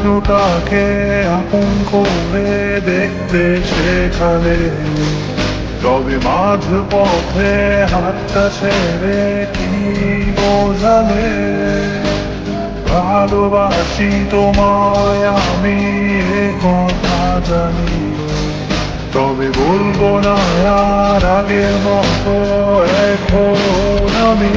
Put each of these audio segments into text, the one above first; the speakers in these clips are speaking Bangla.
স্বপ্নটাকে আপন করে দেখতে সেখানে। তবে মাঝ পথে হাতটা ছেড়ে কি বোঝালে? ভালোবাসি তোমায়, আমি কথা জানি। তবে বলব না, আর আগের মতো এখন আমি।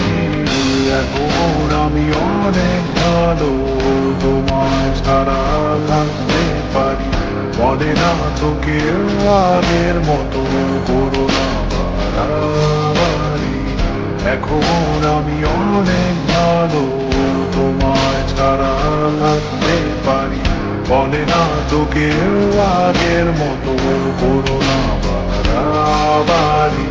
এখন আমি অনেক ভালো তোমায় ছাড়া থাকতে পারি। বলে না তো কেউ আগের মতো করোনা বাড়াবাড়ি এখন আমি অনেক ভালো তোমায় ছাড়া থাকতে পারি। বলে না তো কেউ আগের মতো করোনা বাড়াবাড়ি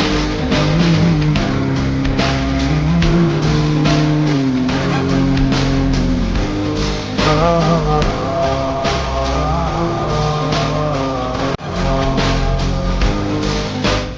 heart.